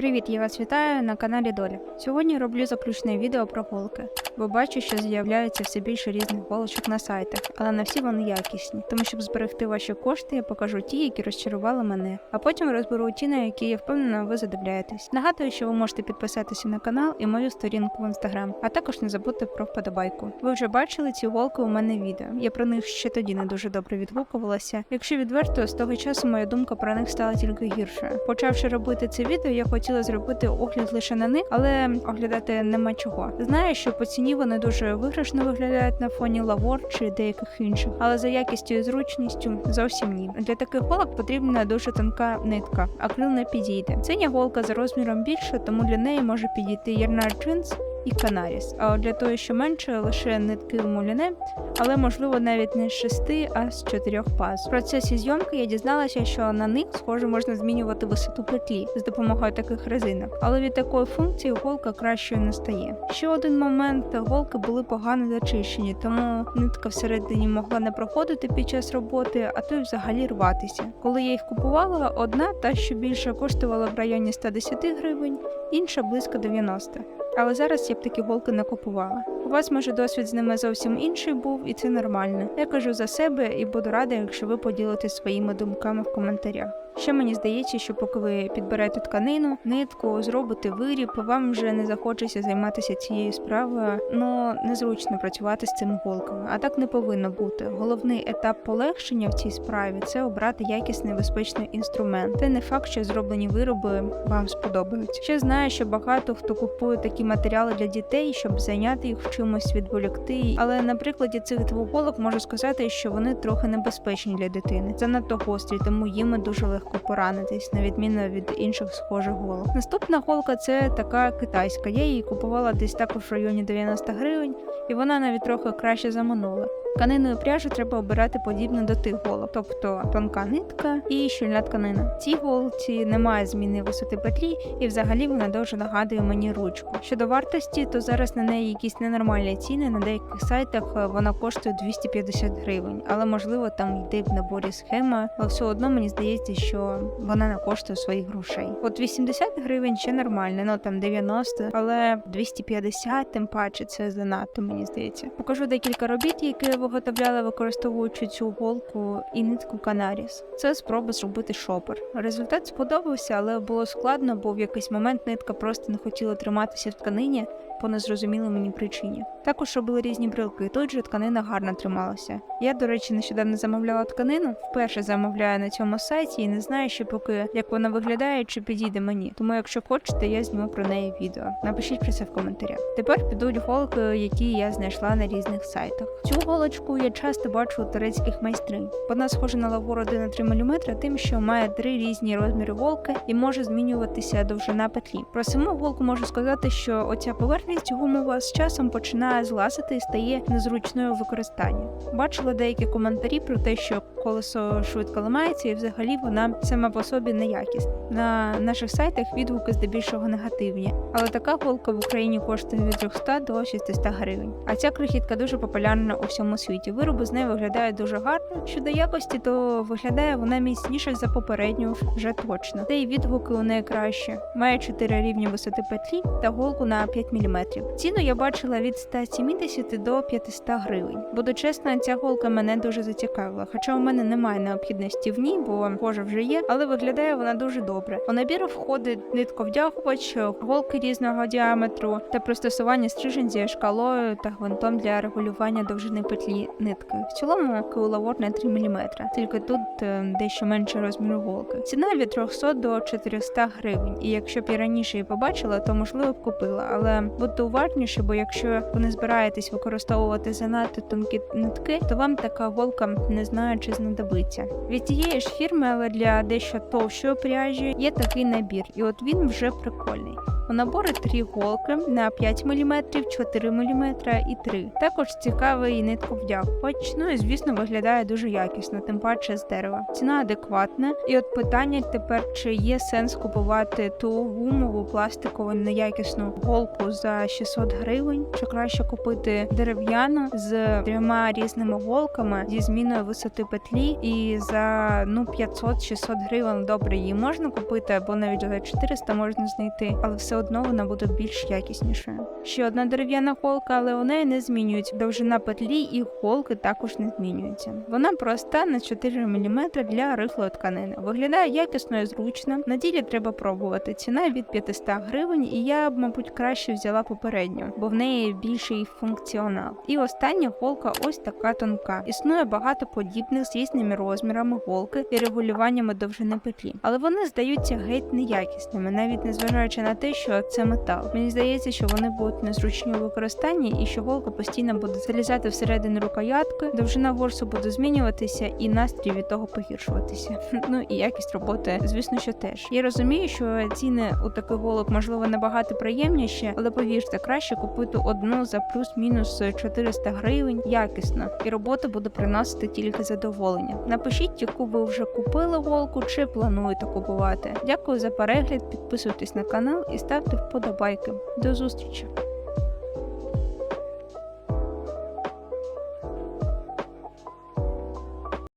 Привіт, я вас вітаю на каналі Доля. Сьогодні роблю заключне відео про голки, бо бачу, що з'являється все більше різних голочок на сайтах, але не всі вони якісні. Тому щоб зберегти ваші кошти, я покажу ті, які розчарували мене, а потім розберу ті, на які я впевнена, ви задивляєтесь. Нагадую, що ви можете підписатися на канал і мою сторінку в інстаграм, а також не забудьте про вподобайку. Ви вже бачили ці голки у мене відео. Я про них ще тоді не дуже добре відгукувалася. Якщо відверто, з того часу моя думка про них стала тільки гіршою. Почавши робити це відео, я хотіла зробити огляд лише на них, але оглядати нема чого. Знаю, що по ціні вони дуже виграшно виглядають на фоні лавор чи деяких інших, але за якістю і зручністю зовсім ні. Для таких голок потрібна дуже тонка нитка, а крил не підійде. Синя голка за розміром більше, тому для неї може підійти ярнар джинс. І канаріс, а от для того, що менше, лише нитки в муляне, але можливо навіть не з шести, а з чотирьох паз. В процесі зйомки я дізналася, що на них схоже можна змінювати висоту петлі з допомогою таких резинок, але від такої функції голка кращою не стає. Ще один момент: голки були погано зачищені, тому нитка всередині могла не проходити під час роботи, а то й взагалі рватися. Коли я їх купувала, одна та що більше коштувала в районі 110 гривень, інша близько 90. Але зараз я б такі голки не купувала. У вас може досвід з ними зовсім інший був, і це нормально. Я кажу за себе і буду рада, якщо ви поділитесь своїми думками в коментарях. Ще мені здається, що поки ви підберете тканину, нитку, зробите виріб, вам вже не захочеться займатися цією справою, ну незручно працювати з цими голками. А так не повинно бути. Головний етап полегшення в цій справі це обрати якісний безпечний інструмент. Це не факт, що зроблені вироби вам сподобаються. Ще знаю, що багато хто купує такі матеріали для дітей, щоб зайняти їх в чимось відволікти. Але на прикладі цих двох голок можу сказати, що вони трохи небезпечні для дитини. Занадто гострі, тому їми дуже легко поранитись, на відміну від інших схожих голок. Наступна голка це така китайська. Я її купувала десь також в районі 90 гривень, і вона навіть трохи краще за минуле. Тканину і пряжу треба обирати подібно до тих голок, тобто тонка нитка і щільна тканина. Цій голці немає зміни висоти петлі, і взагалі вона дуже нагадує мені ручку. Щодо вартості, то зараз на неї якісь ненормальні ціни. На деяких сайтах е, вона коштує 250 гривень, але можливо там йде в наборі схема. Але все одно мені здається, що вона не коштує своїх грошей. От 80 гривень ще нормально, ну там 90, але 250, тим паче це занадто, мені здається. Покажу декілька робіт, які виготовляла, використовуючи цю голку і нитку Канаріс. Це спроба зробити шопер. Результат сподобався, але було складно, бо в якийсь момент нитка просто не хотіла триматися в тканині по незрозумілій мені причині. Також робили різні брелки. Тут же тканина гарно трималася. Я, до речі, нещодавно замовляла тканину. Вперше замовляю на цьому сайті і не знаю ще поки як вона виглядає чи підійде мені. Тому, якщо хочете, я зніму про неї відео. Напишіть про це в коментарях. Тепер підуть голки, які я знайшла на різних сайтах. Цю голочку я часто бачу у турецьких майстринь. Вона схожа на лавор 1,3 мм, тим, що має три різні розміри голки і може змінюватися довжина петлі. Про саму голку можу сказати, що оця поверхність гумова з часом починає злазити і стає незручною в використанні. Бачила деякі коментарі про те, що колесо швидко ламається, і взагалі вона сама по собі неякісна. На наших сайтах відгуки здебільшого негативні, але така голка в Україні коштує від 300 до 600 гривень. А ця крихітка дуже популярна у всьому світі. Вироби з нею виглядають дуже гарно. Щодо якості, то виглядає вона міцніше за попередню вже точно. Та й відгуки у неї краще. Має 4 рівні висоти петлі та голку на 5 мм. Ціну я бачила від 170 до 500 гривень. Буду чесно, ця голка мене дуже зацікавила. Хоча у мене немає необхідності в ній, бо кожа вже є, але виглядає вона дуже добре. У набір входить нитковдягувач, голки різного діаметру та пристосування стрижень зі шкалою та гвинтом для регулювання довжини петлі нитки. В цілому киловольт на 3 мм, тільки тут е, дещо менше розміру голки. Ціна від 300 до 400 гривень. І якщо б я раніше її побачила, то можливо б купила. Але будьте уважніші, бо якщо ви не збираєтесь використовувати занадто тонкі нитки, то вам така голка не знаю, чи знадобиться. Від тієї ж фірми, але для дещо товщої пряжі є такий набір, і от він вже прикольний. У наборі три голки на 5 мм, 4 мм і 3. Також цікавий нитковдяг, хоч ну і звісно виглядає дуже якісно, тим паче з дерева. Ціна адекватна. І от питання тепер, чи є сенс купувати ту гумову пластикову неякісну голку за 600 гривень, чи краще купити дерев'яну з трьома різними голками зі зміною висоти петлі, і за ну 500-600 гривень добре її можна купити, або навіть за 400 можна знайти, але все одно вона буде більш якіснішою. Ще одна дерев'яна голка, але у неї не змінюється довжина петлі, і голки також не змінюються. Вона проста на 4 мм для рихлої тканини. Виглядає якісно і зручно. На ділі треба пробувати. Ціна від 500 гривень, і я б, мабуть, краще взяла попередню, бо в неї більший функціонал. І остання голка ось така тонка. Існує багато подібних з різними розмірами голки і регулюваннями довжини петлі, але вони здаються геть неякісними, навіть незважаючи на те, що це метал. Мені здається, що вони будуть незручні у використанні і що голка постійно буде залізати всередину рукоятки, довжина ворсу буде змінюватися, і настрій від того погіршуватися. Ну і якість роботи, звісно, що теж. Я розумію, що ціни у таких голок можливо набагато приємніші, але повірте, краще купити одну за плюс-мінус 400 гривень якісно, і робота буде приносити тільки задоволення. Напишіть, яку ви вже купили голку чи плануєте купувати. Дякую за перегляд, підписуйтесь на канал і ставте вподобайки. До зустрічі!